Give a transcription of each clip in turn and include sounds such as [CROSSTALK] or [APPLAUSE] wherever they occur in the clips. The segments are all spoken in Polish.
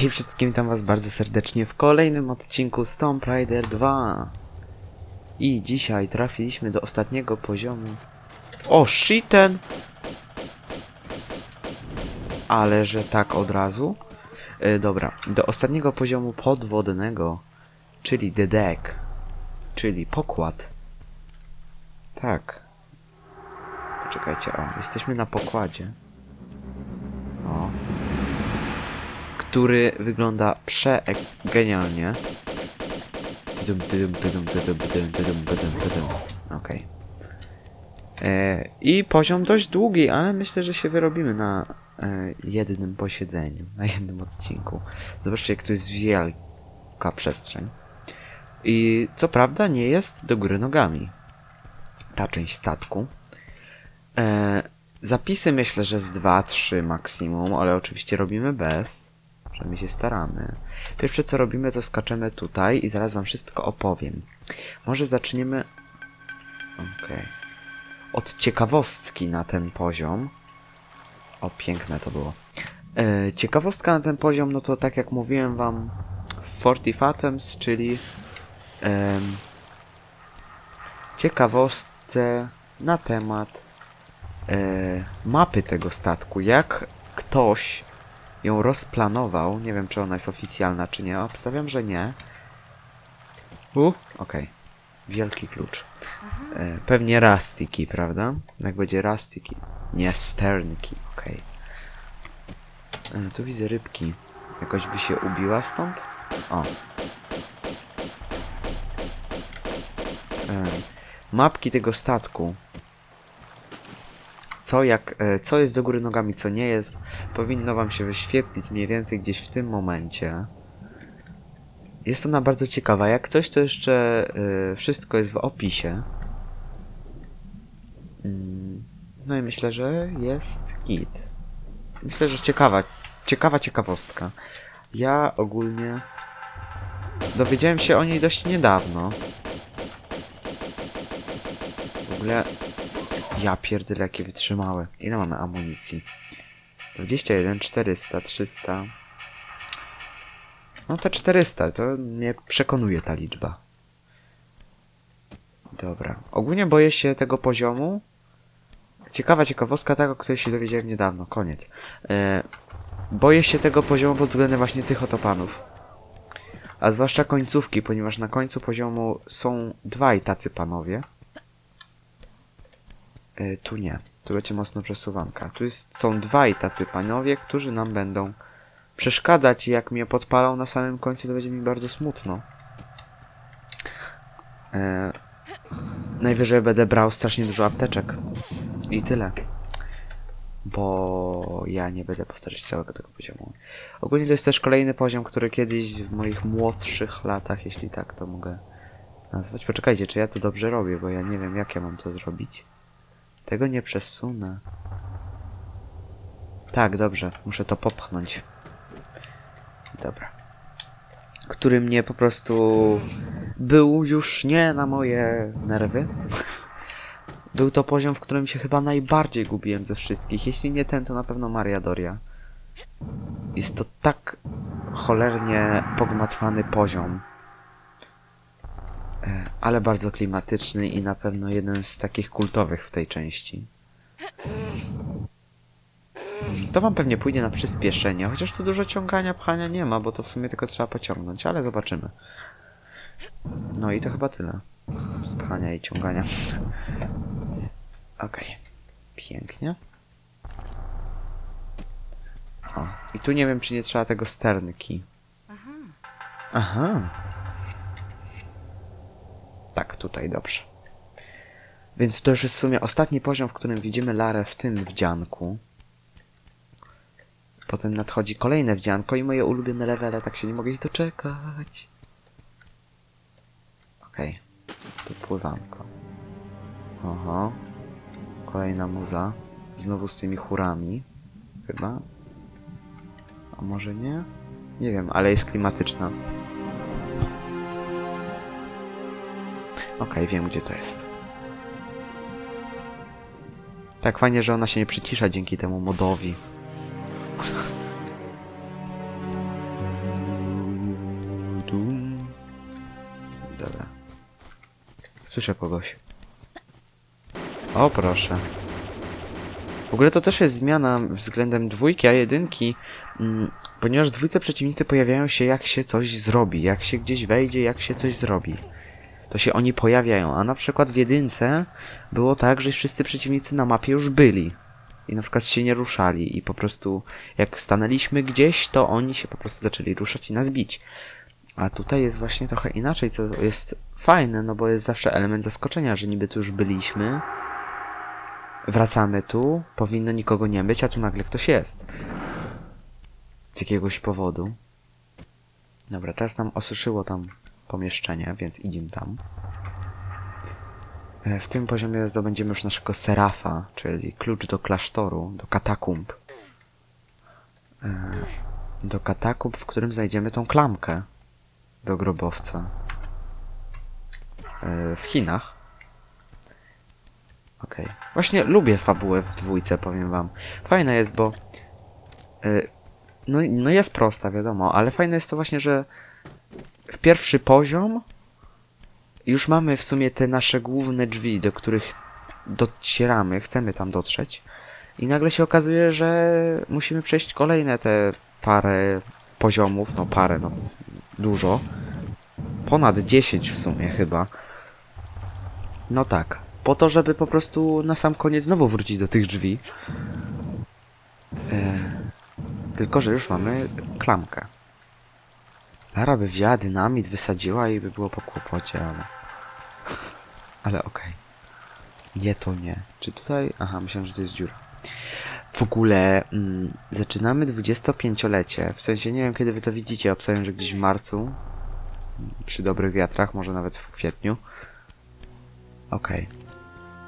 Hej wszystkim, witam was bardzo serdecznie w kolejnym odcinku z Tomb Raider 2. I dzisiaj trafiliśmy do ostatniego poziomu. O, shiten! Ale że tak od razu? E, dobra, do ostatniego poziomu podwodnego, czyli the deck, czyli pokład. Tak. Poczekajcie, o, jesteśmy na pokładzie. O, który wygląda przegenialnie. Okej. E, I poziom dość długi, ale myślę, że się wyrobimy na e, jednym posiedzeniu, na jednym odcinku. Zobaczcie, jak to jest wielka przestrzeń. I co prawda nie jest do góry nogami ta część statku. E, zapisy myślę, że z 2-3 maksimum, ale oczywiście robimy bez że my się staramy. Pierwsze co robimy, to skaczemy tutaj i zaraz wam wszystko opowiem. Może zaczniemy... Okej. Od ciekawostki na ten poziom. O, piękne to było. E, ciekawostka na ten poziom, no to tak jak mówiłem wam, 40 Fathoms, czyli em, ciekawostce na temat e, mapy tego statku. Jak ktoś ją rozplanował. Nie wiem, czy ona jest oficjalna, czy nie. Obstawiam, że nie. U, okej. Wielki klucz. E, pewnie Rusty key, prawda? Jak będzie Rusty key. Nie Stern key, okej. E, tu widzę rybki. Jakoś by się ubiła stąd? O. E, mapki tego statku. Co jak, e, co jest do góry nogami, co nie jest, powinno wam się wyświetlić mniej więcej gdzieś w tym momencie. Jest ona bardzo ciekawa. Jak coś, to jeszcze y, wszystko jest w opisie. Mm, No i myślę, że jest git. Myślę, że ciekawa, ciekawa ciekawostka. Ja ogólnie dowiedziałem się o niej dość niedawno. W ogóle ja pierdolę jakie wytrzymałe. Ile mamy amunicji? 21, 400, 300. No to 400, to mnie przekonuje ta liczba. Dobra. Ogólnie boję się tego poziomu. Ciekawa ciekawostka tego, której się dowiedziałem niedawno. Koniec. E, boję się tego poziomu pod względem właśnie tych oto panów. A zwłaszcza końcówki, ponieważ na końcu poziomu są dwaj tacy panowie. E, tu nie. Tu będzie mocno przesuwanka. Tu jest, są dwaj tacy panowie, którzy nam będą przeszkadzać i jak mnie podpalą na samym końcu, to będzie mi bardzo smutno. E, najwyżej będę brał strasznie dużo apteczek. I tyle. Bo ja nie będę powtarzać całego tego poziomu. Ogólnie to jest też kolejny poziom, który kiedyś w moich młodszych latach, jeśli tak to mogę nazwać. Poczekajcie, czy ja to dobrze robię, bo ja nie wiem jak ja mam to zrobić. Tego nie przesunę. Tak, dobrze. Muszę to popchnąć. Dobra. Który mnie po prostu był już nie na moje nerwy. Był to poziom, w którym się chyba najbardziej gubiłem ze wszystkich. Jeśli nie ten, to na pewno Maria Doria. Jest to tak cholernie pogmatwany poziom. Ale bardzo klimatyczny i na pewno jeden z takich kultowych w tej części. To wam pewnie pójdzie na przyspieszenie, chociaż tu dużo ciągania, pchania nie ma, bo to w sumie tylko trzeba pociągnąć, ale zobaczymy. No i to chyba tyle. Z pchania i ciągania. Okej. Pięknie. O, i tu nie wiem, czy nie trzeba tego sternki. Aha. Tak, tutaj dobrze. Więc to już jest w sumie ostatni poziom, w którym widzimy Larę w tym wdzianku. Potem nadchodzi kolejne wdzianko i moje ulubione levele, tak się nie mogę ich doczekać. Okej, tu pływanko. Oho. Kolejna muza. Znowu z tymi chórami. Chyba. A może nie? Nie wiem, ale jest klimatyczna. Ok, wiem gdzie to jest. Tak fajnie, że ona się nie przycisza dzięki temu modowi. Dobra. Słyszę kogoś. O, proszę. W ogóle to też jest zmiana względem dwójki, a jedynki, mm, ponieważ dwójce przeciwnicy pojawiają się jak się coś zrobi, jak się gdzieś wejdzie, jak się coś zrobi. To się oni pojawiają, a na przykład w jedynce było tak, że wszyscy przeciwnicy na mapie już byli. I na przykład się nie ruszali i po prostu jak stanęliśmy gdzieś, to oni się po prostu zaczęli ruszać i nas bić. A tutaj jest właśnie trochę inaczej, co jest fajne, no bo jest zawsze element zaskoczenia, że niby tu już byliśmy, wracamy tu, powinno nikogo nie być, a tu nagle ktoś jest. Z jakiegoś powodu. Dobra, teraz nam osuszyło tam pomieszczenie, więc idziemy tam. E, W tym poziomie zdobędziemy już naszego serafa, czyli klucz do klasztoru, do katakumb. E, Do katakumb, w którym znajdziemy tą klamkę do grobowca. E, W Chinach. Okej. Właśnie lubię fabułę w dwójce, powiem wam. Fajna jest, bo... no, no jest prosta, wiadomo, ale fajne jest to właśnie, że pierwszy poziom już mamy w sumie te nasze główne drzwi, do których docieramy, chcemy tam dotrzeć. I nagle się okazuje, że musimy przejść kolejne te parę poziomów, no parę, no dużo. Ponad 10 w sumie chyba. No tak. Po to, żeby po prostu na sam koniec znowu wrócić do tych drzwi. E, tylko, że już mamy klamkę. Lara by wzięła dynamit, wysadziła i by było po kłopocie, ale... [LAUGHS] Ale okej. Nie, to nie. Czy tutaj... Aha, myślałem, że to jest dziura. W ogóle mm, zaczynamy 25-lecie. W sensie nie wiem kiedy wy to widzicie. Obstawiam, że gdzieś w marcu. Przy dobrych wiatrach, może nawet w kwietniu. Okej.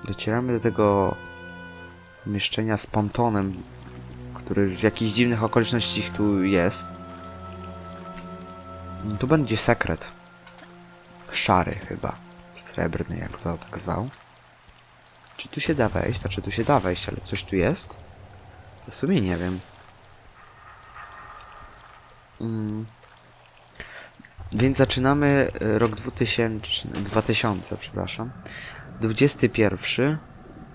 Docieramy do tego pomieszczenia z pontonem, który z jakichś dziwnych okoliczności tu jest. Tu będzie sekret. Szary chyba. Srebrny, jak to tak zwał. Czy tu się da wejść? Znaczy tu się da wejść, ale coś tu jest? W sumie nie wiem. Mm. Więc zaczynamy e, rok 2000, 2000, przepraszam. 21.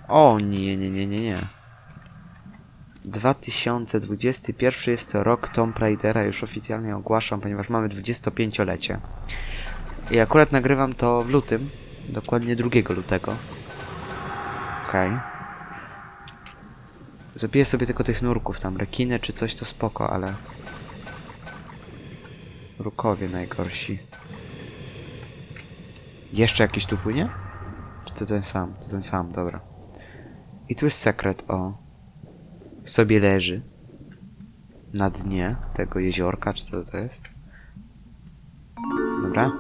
O nie, nie, nie, nie, nie. 2021 jest to rok Tomb Raidera, już oficjalnie ogłaszam, ponieważ mamy 25-lecie. I akurat nagrywam to w lutym, dokładnie 2 lutego. Okej. Okay. Sobie tylko tych nurków, tam rekiny czy coś to spoko, ale... Rukowie najgorsi. Jeszcze jakiś tu płynie? Czy to ten sam? To ten sam, dobra. I tu jest sekret, o. Sobie leży. Na dnie tego jeziorka, czy to to jest? Dobra.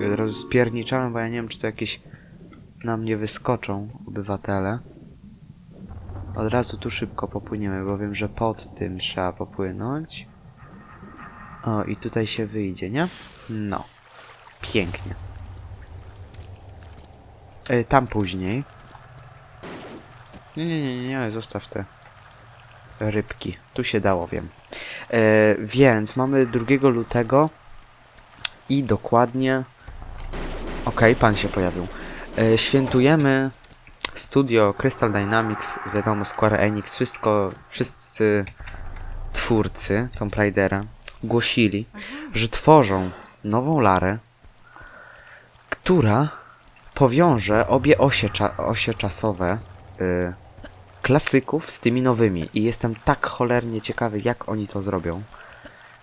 I od razu spierniczałem, bo ja nie wiem, czy to jakieś na mnie wyskoczą obywatele. Od razu tu szybko popłyniemy, bo wiem, że pod tym trzeba popłynąć. O, i tutaj się wyjdzie, nie? No. Pięknie. E, tam później. Nie, nie, nie, nie, nie, zostaw te rybki. Tu się dało, wiem. E, więc mamy 2 lutego i dokładnie... Okej, pan się pojawił. E, świętujemy studio Crystal Dynamics, wiadomo, Square Enix, wszystko, wszyscy twórcy Tomb Raidera głosili, że tworzą nową Larę, która powiąże obie osie, cza osie czasowe y, klasyków z tymi nowymi. I jestem tak cholernie ciekawy, jak oni to zrobią.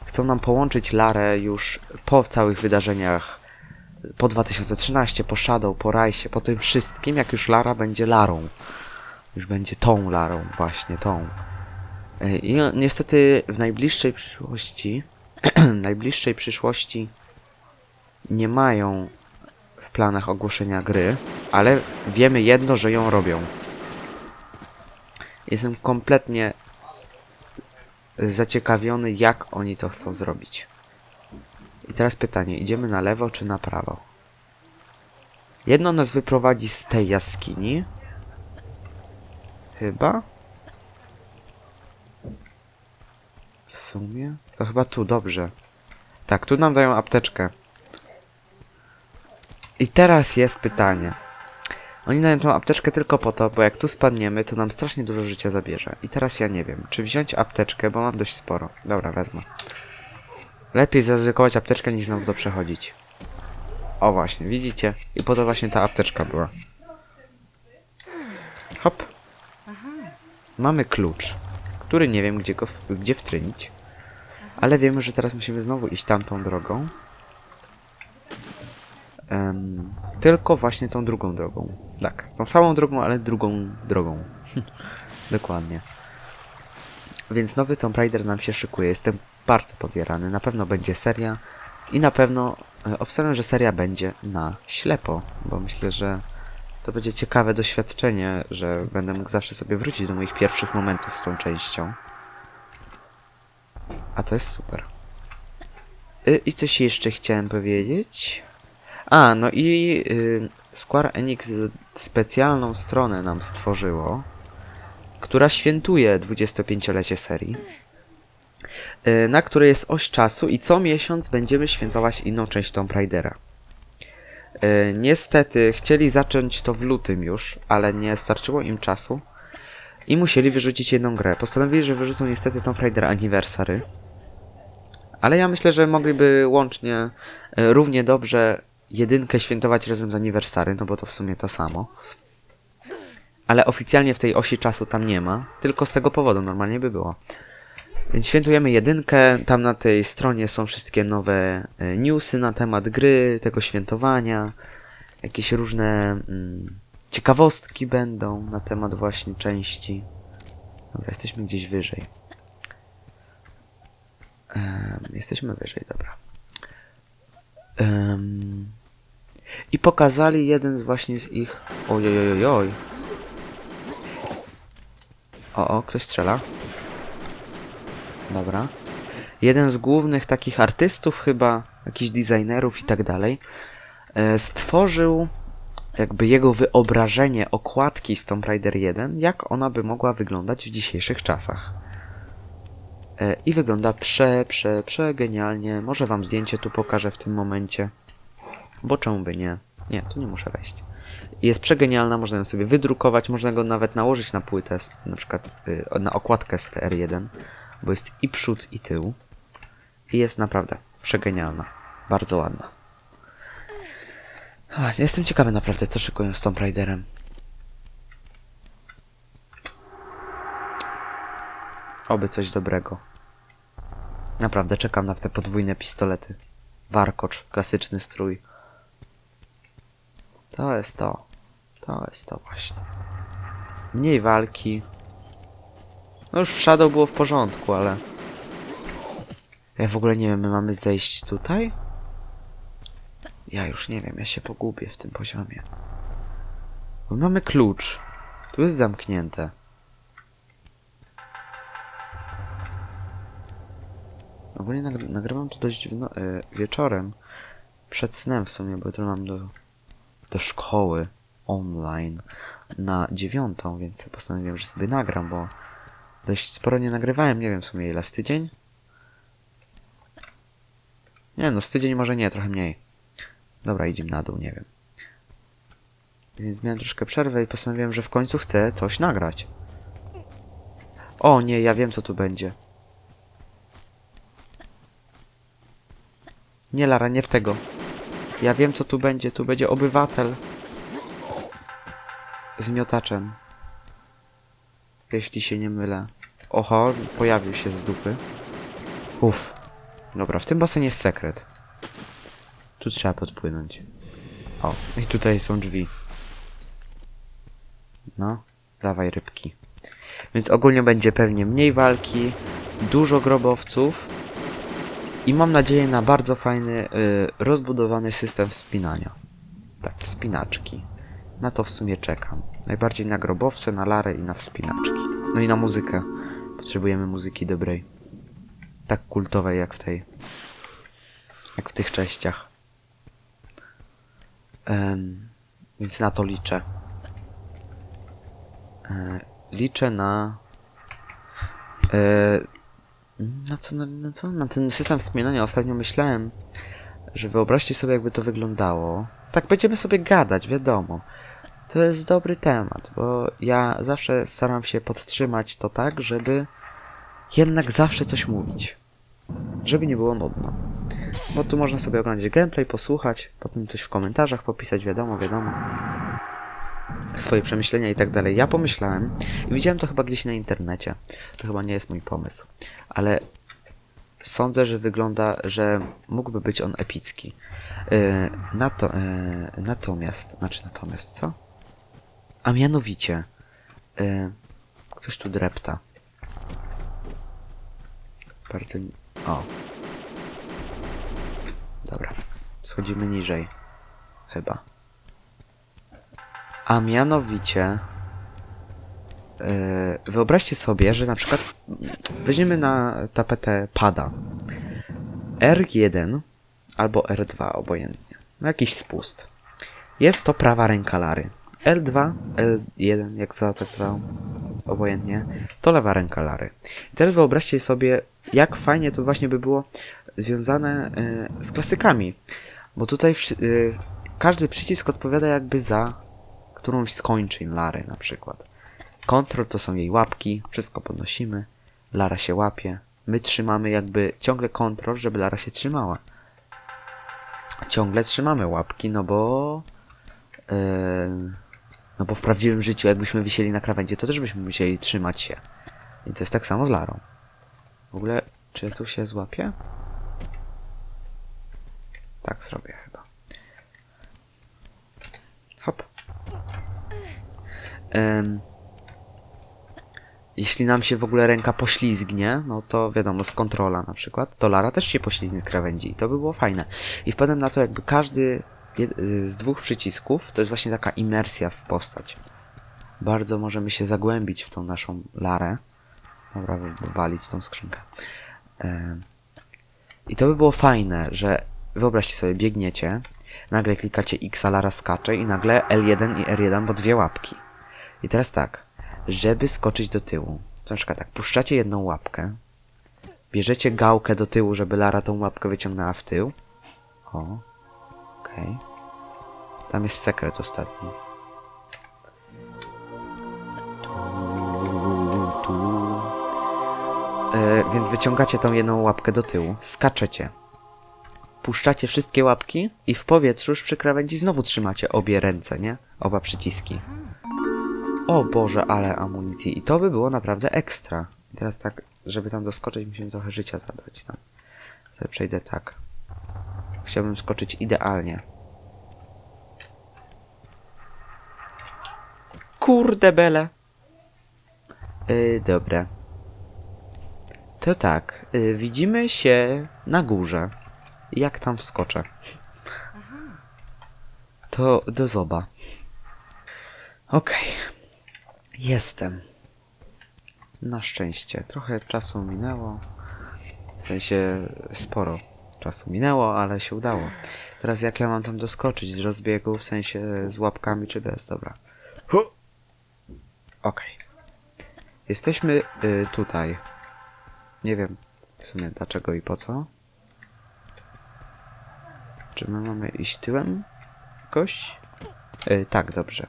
Chcą nam połączyć Larę już po całych wydarzeniach po 2013, po Shadow, po Rajsie, po tym wszystkim, jak już Lara będzie Larą. Już będzie tą Larą, właśnie tą. I niestety w najbliższej przyszłości, [CLEARS THROAT] najbliższej przyszłości nie mają w planach ogłoszenia gry, ale wiemy jedno, że ją robią. Jestem kompletnie zaciekawiony, jak oni to chcą zrobić. I teraz pytanie, idziemy na lewo czy na prawo? Jedno nas wyprowadzi z tej jaskini. Chyba? W sumie? To chyba tu, dobrze. Tak, tu nam dają apteczkę. I teraz jest pytanie. Oni dają tą apteczkę tylko po to, bo jak tu spadniemy, to nam strasznie dużo życia zabierze. I teraz ja nie wiem, czy wziąć apteczkę, bo mam dość sporo. Dobra, wezmę. Lepiej zaryzykować apteczkę niż znowu to przechodzić. O właśnie, widzicie? I po to właśnie ta apteczka była. Hop. Mamy klucz, który nie wiem gdzie go gdzie wtrynić. Ale wiemy, że teraz musimy znowu iść tamtą drogą. Em, tylko właśnie tą drugą drogą. Tak, tą samą drogą, ale drugą drogą. [LAUGHS] Dokładnie. Więc nowy Tomb Raider nam się szykuje. Jestem bardzo podjarany. Na pewno będzie seria. I na pewno e, obstawiam, że seria będzie na ślepo, bo myślę, że to będzie ciekawe doświadczenie, że będę mógł zawsze sobie wrócić do moich pierwszych momentów z tą częścią. A to jest super. Y, I coś jeszcze chciałem powiedzieć. A, no i y, Square Enix specjalną stronę nam stworzyło, która świętuje 25-lecie serii, y, na której jest oś czasu i co miesiąc będziemy świętować inną część Tomb Raidera. Y, niestety chcieli zacząć to w lutym już, ale nie starczyło im czasu i musieli wyrzucić jedną grę. Postanowili, że wyrzucą niestety Tomb Raider Anniversary. Ale ja myślę, że mogliby łącznie y, równie dobrze jedynkę świętować razem z Anniversary, no bo to w sumie to samo. Ale oficjalnie w tej osi czasu tam nie ma, tylko z tego powodu normalnie by było. Więc świętujemy jedynkę, tam na tej stronie są wszystkie nowe e, newsy na temat gry, tego świętowania, jakieś różne mm, ciekawostki będą na temat właśnie części. Dobra, jesteśmy gdzieś wyżej. Em, jesteśmy wyżej, dobra. Em, I pokazali jeden z właśnie z ich... Ojojojoj. O, o, ktoś strzela. Dobra. Jeden z głównych takich artystów chyba, jakichś designerów i tak dalej, e, stworzył jakby jego wyobrażenie okładki z Tomb Raider 1, jak ona by mogła wyglądać w dzisiejszych czasach. E, I wygląda prze, prze, prze genialnie. Może wam zdjęcie tu pokażę w tym momencie. Bo czemu by nie? Nie, tu nie muszę wejść. Jest przegenialna, można ją sobie wydrukować, można go nawet nałożyć na płytę, na przykład y, na okładkę z TR1, bo jest i przód, i tył. I jest naprawdę przegenialna. Bardzo ładna. Jestem ciekawy naprawdę, co szykują z Tomb Raiderem. Oby coś dobrego. Naprawdę czekam na te podwójne pistolety. Warkocz, klasyczny strój. To jest to. To jest to właśnie. Mniej walki. No już w Shadow było w porządku, ale... Ja w ogóle nie wiem, my mamy zejść tutaj? Ja już nie wiem, ja się pogubię w tym poziomie. Bo mamy klucz. Tu jest zamknięte. Ogólnie nagry nagrywam to dość e, wieczorem. Przed snem w sumie, bo jutro mam do, do szkoły online na dziewiątą, więc postanowiłem, że sobie nagram, bo dość sporo nie nagrywałem, nie wiem w sumie ile, z tydzień? Nie no, z tydzień może nie, trochę mniej. Dobra, idziemy na dół, nie wiem. Więc miałem troszkę przerwę i postanowiłem, że w końcu chcę coś nagrać. O nie, ja wiem co tu będzie. Nie Lara, nie w tego. Ja wiem co tu będzie, tu będzie obywatel. Z miotaczem. Jeśli się nie mylę. Oho, pojawił się z dupy. Uff. Dobra, w tym basenie jest sekret. Tu trzeba podpłynąć. O, i tutaj są drzwi. No, dawaj rybki. Więc ogólnie będzie pewnie mniej walki, dużo grobowców i mam nadzieję na bardzo fajny, y, rozbudowany system wspinania. Tak, wspinaczki. Na to w sumie czekam. Najbardziej na grobowce, na larę i na wspinaczki. No i na muzykę. Potrzebujemy muzyki dobrej. Tak kultowej jak w tej. Jak w tych częściach. Em, więc na to liczę. E, liczę na. E, na co, na, na co? Na ten system wspominania ostatnio myślałem, że wyobraźcie sobie jakby to wyglądało. tak będziemy sobie gadać, wiadomo. To jest dobry temat, bo ja zawsze staram się podtrzymać to tak, żeby jednak zawsze coś mówić. Żeby nie było nudno. Bo tu można sobie oglądać gameplay, posłuchać, potem coś w komentarzach popisać, wiadomo, wiadomo. Swoje przemyślenia i tak dalej. Ja pomyślałem i widziałem to chyba gdzieś na internecie. To chyba nie jest mój pomysł. Ale sądzę, że wygląda, że mógłby być on epicki. Yy, yy, natomiast, znaczy natomiast, co? A mianowicie, yy, ktoś tu drepta. Bardzo. O. Dobra. Schodzimy niżej. Chyba. A mianowicie. Yy, wyobraźcie sobie, że na przykład weźmiemy na tapetę pada. R1 albo R2, obojętnie. No jakiś spust. Jest to prawa ręka Lary. L2, L1, jak za zwał, obojętnie, to lewa ręka Lary. I teraz wyobraźcie sobie, jak fajnie to właśnie by było związane y, z klasykami. Bo tutaj y, każdy przycisk odpowiada jakby za którąś skończeń Lary na przykład. Kontrol to są jej łapki, wszystko podnosimy, Lara się łapie. My trzymamy jakby ciągle kontrol, żeby Lara się trzymała. Ciągle trzymamy łapki, no bo... Yy, no bo w prawdziwym życiu, jakbyśmy wisieli na krawędzi, to też byśmy musieli trzymać się. I to jest tak samo z Larą. W ogóle, czy ja tu się złapię? Tak zrobię chyba. Em, jeśli nam się w ogóle ręka poślizgnie, no to wiadomo, z kontrola na przykład, to Lara też się poślizgnie krawędzi i to by było fajne. I wpadłem na to, jakby każdy z dwóch przycisków to jest właśnie taka imersja w postać. Bardzo możemy się zagłębić w tą naszą Larę. Dobra, wywalić tą skrzynkę. I to by było fajne, że wyobraźcie sobie, biegniecie, nagle klikacie X, a Lara skacze i nagle L1 i R1, bo dwie łapki. I teraz tak, żeby skoczyć do tyłu, to na przykład tak, puszczacie jedną łapkę, bierzecie gałkę do tyłu, żeby Lara tą łapkę wyciągnęła w tył. O, okej. Tam jest sekret ostatni. E, więc wyciągacie tą jedną łapkę do tyłu, skaczecie. Puszczacie wszystkie łapki i w powietrzu już przy krawędzi znowu trzymacie obie ręce, nie? Oba przyciski. O Boże, ale amunicji. I to by było naprawdę ekstra. I teraz tak, żeby tam doskoczyć, musimy trochę życia zabrać. No. Sobie przejdę tak. Chciałbym skoczyć idealnie. Kurde bele. Yy, dobra. To tak, yy, widzimy się na górze. Jak tam wskoczę? To do zoba. Okej. Jestem. Na szczęście. Trochę czasu minęło. W sensie sporo czasu minęło, ale się udało. Teraz jak ja mam tam doskoczyć z rozbiegu, w sensie z łapkami czy bez? Dobra. Hu! Okej. Jesteśmy y, tutaj. Nie wiem w sumie dlaczego i po co. Czy my mamy iść tyłem? Jakoś? Y, tak, dobrze.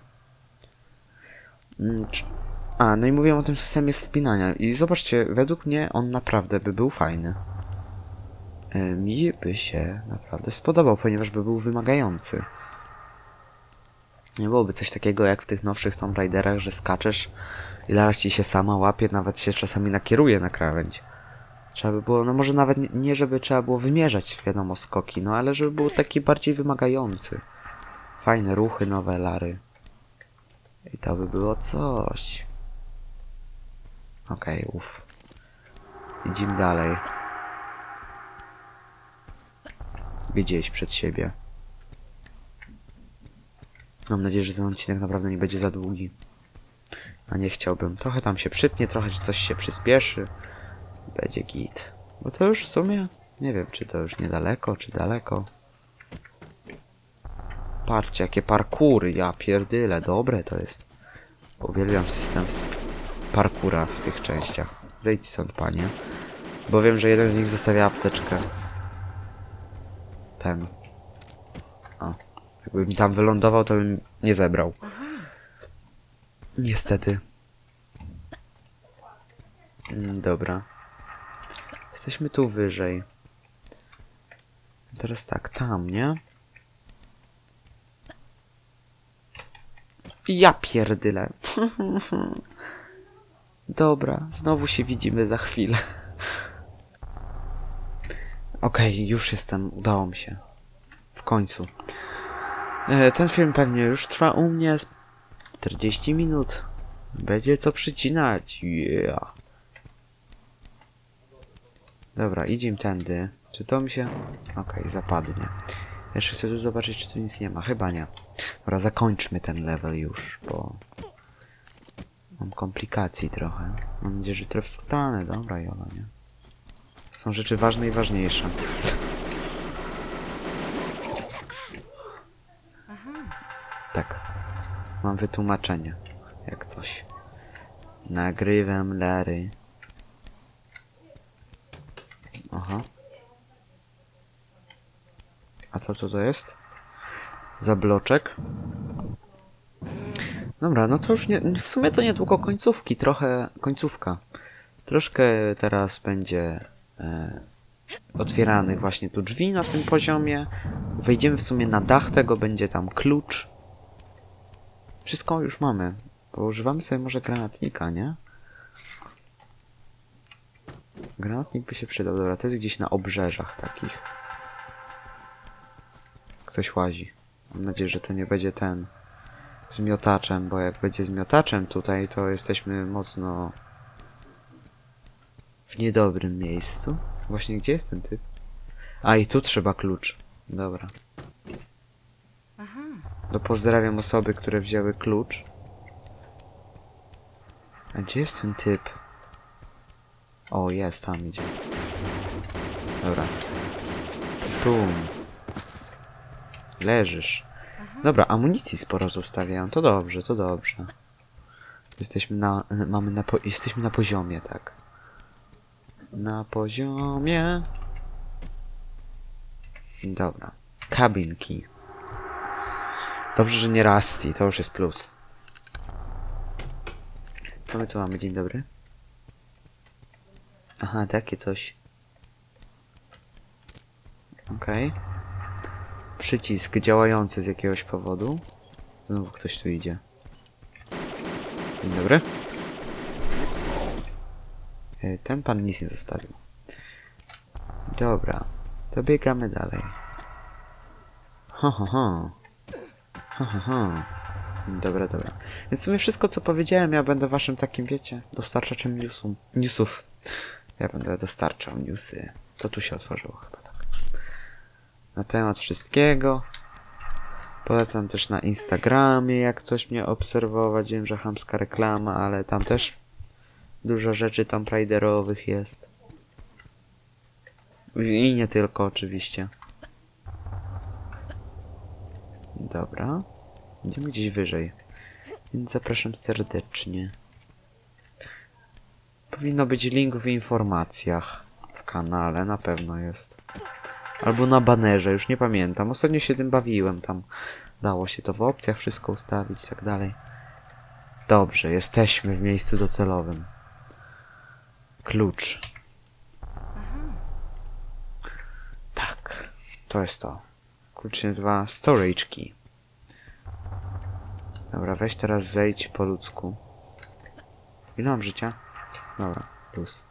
Mm, A, no i mówiłem o tym systemie wspinania. I zobaczcie, według mnie on naprawdę by był fajny. E, Mi by się naprawdę spodobał, ponieważ by był wymagający. Nie byłoby coś takiego jak w tych nowszych Tomb Raiderach, że skaczesz i zaraz ci się sama łapie, nawet się czasami nakieruje na krawędź. Trzeba by było, no może nawet nie żeby trzeba było wymierzać, wiadomo, skoki, no ale żeby był taki bardziej wymagający. Fajne ruchy, nowe lary. I to by było coś. Okej, uff. Idziemy dalej. Gdzieś przed siebie. Mam nadzieję, że ten odcinek naprawdę nie będzie za długi. A nie chciałbym. Trochę tam się przytnie, trochę coś się przyspieszy. Będzie git. Bo to już w sumie... Nie wiem, czy to już niedaleko, czy daleko. Patrzcie, jakie parkury, ja pierdyle, dobre to jest. Uwielbiam system parkura w tych częściach. Zejdź stąd, panie. Bo wiem, że jeden z nich zostawia apteczkę. Ten. O, Jakbym tam wylądował, to bym nie zebrał. Niestety. Mm, Dobra. Jesteśmy tu wyżej. Teraz tak, tam, nie? Ja pierdyle. [LAUGHS] Dobra, znowu się widzimy za chwilę. [LAUGHS] Okej, już jestem, udało mi się. W końcu. E, ten film pewnie już trwa u mnie z 40 minut. Będzie to przycinać. Yeah. Dobra, idziemy tędy. Czy to mi się... Okej, zapadnie. Jeszcze chcę tu zobaczyć, czy tu nic nie ma. Chyba nie. Dobra, zakończmy ten level już, bo... Mam komplikacji trochę. Mam nadzieję, że trochę wstanę. Dobra, Jola, nie? Są rzeczy ważne i ważniejsze. Tak. Mam wytłumaczenie. Jak coś. Nagrywam Larry. Aha. A to co to jest? Za bloczek? Dobra, no to już nie, w sumie to niedługo końcówki, trochę końcówka. Troszkę teraz będzie e, otwieranych właśnie tu drzwi na tym poziomie. Wejdziemy w sumie na dach tego, będzie tam klucz. Wszystko już mamy. Używamy sobie może granatnika, nie? Granatnik by się przydał. Dobra, to jest gdzieś na obrzeżach takich. Ktoś łazi. Mam nadzieję, że to nie będzie ten z miotaczem, bo jak będzie z miotaczem tutaj, to jesteśmy mocno w niedobrym miejscu. Właśnie gdzie jest ten typ? A i tu trzeba klucz. Dobra. To pozdrawiam osoby, które wzięły klucz. A gdzie jest ten typ? O, jest, tam idzie. Dobra. Bum. Leżysz. Dobra, amunicji sporo zostawiają. To dobrze, to dobrze. Jesteśmy na... Mamy na... Po, jesteśmy na poziomie, tak. Na poziomie. Dobra. Kabinki. Dobrze, że nie Rusty, to już jest plus. Co my tu mamy? Dzień dobry. Aha, takie coś. Okej. Przycisk działający z jakiegoś powodu. Znowu ktoś tu idzie. Dzień dobry. E, Ten pan nic nie zostawił. Dobra, to biegamy dalej. Ho, ho, ho. Ho, ho, ho. Dobra, dobra. Więc w sumie wszystko, co powiedziałem, ja będę waszym takim, wiecie, dostarczaczem newsum, newsów. Ja będę dostarczał newsy. To tu się otworzyło chyba. Na temat wszystkiego. Polecam też na Instagramie, jak coś mnie obserwować. Wiem, że chamska reklama, ale tam też dużo rzeczy tam priderowych jest. I nie tylko, oczywiście. Dobra. Idziemy gdzieś wyżej. Więc zapraszam serdecznie. Powinno być link w informacjach w kanale, na pewno jest. Albo na banerze, już nie pamiętam. Ostatnio się tym bawiłem, tam dało się to w opcjach wszystko ustawić i tak dalej. Dobrze, jesteśmy w miejscu docelowym. Klucz. Tak, to jest to. Klucz się nazywa Storage Key. Dobra, weź teraz zejdź po ludzku. Ile mam życia? Dobra, plus.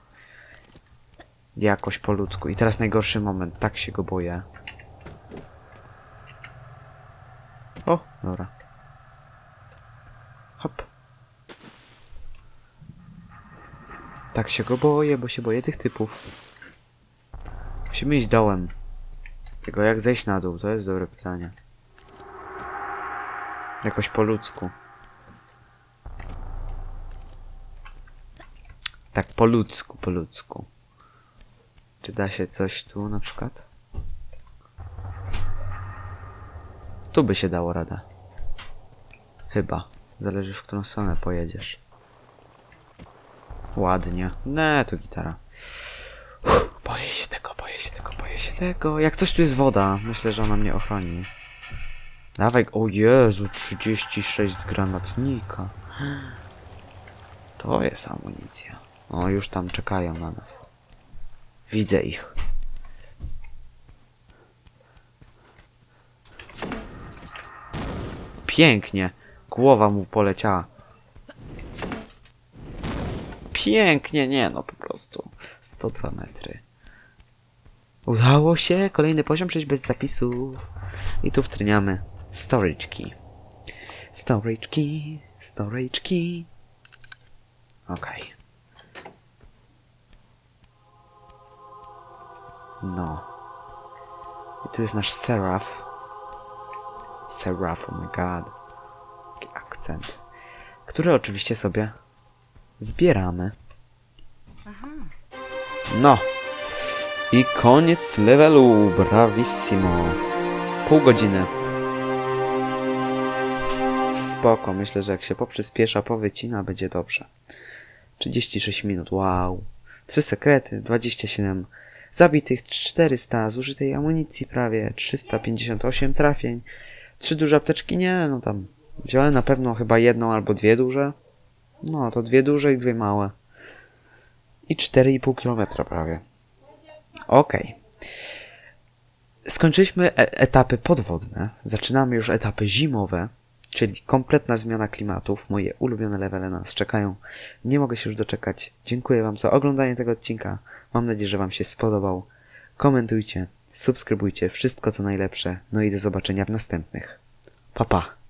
Jakoś po ludzku. I teraz najgorszy moment, tak się go boję. O, dobra. Hop. Tak się go boję, bo się boję tych typów. Musimy iść dołem. Tylko jak zejść na dół, to jest dobre pytanie. Jakoś po ludzku. Tak po ludzku, po ludzku. Czy da się coś tu na przykład? Tu by się dało rada. Chyba. Zależy w którą stronę pojedziesz. Ładnie. Ne, to gitara. Uff, boję się tego, boję się tego, boję się tego. Jak coś tu jest woda, myślę, że ona mnie ochroni. Dawaj, o Jezu, 36 z granatnika. To jest amunicja. O, już tam czekają na nas. Widzę ich. Pięknie. Głowa mu poleciała. Pięknie, nie no, po prostu. 102 metry. Udało się! Kolejny poziom przejść bez zapisów. I tu wtryniamy storage key. Storage key, storage key. Okej. No. I tu jest nasz Seraph. Seraph, oh my god. Jaki akcent. Który oczywiście sobie zbieramy. No. I koniec levelu. Bravissimo. Pół godziny. Spoko, myślę, że jak się poprzyspiesza, powycina, będzie dobrze. 36 minut, wow. 3 sekrety, 27 zabitych, 400 zużytej amunicji prawie, 358 trafień, 3 duże apteczki, nie, no tam wziąłem na pewno chyba jedną albo dwie duże. No, to dwie duże i dwie małe. I 4,5 km prawie. Okej. Skończyliśmy e etapy podwodne. Zaczynamy już etapy zimowe, czyli kompletna zmiana klimatów. Moje ulubione levele nas czekają. Nie mogę się już doczekać. Dziękuję Wam za oglądanie tego odcinka. Mam nadzieję, że Wam się spodobał. Komentujcie, subskrybujcie, wszystko co najlepsze. No i do zobaczenia w następnych. Pa pa!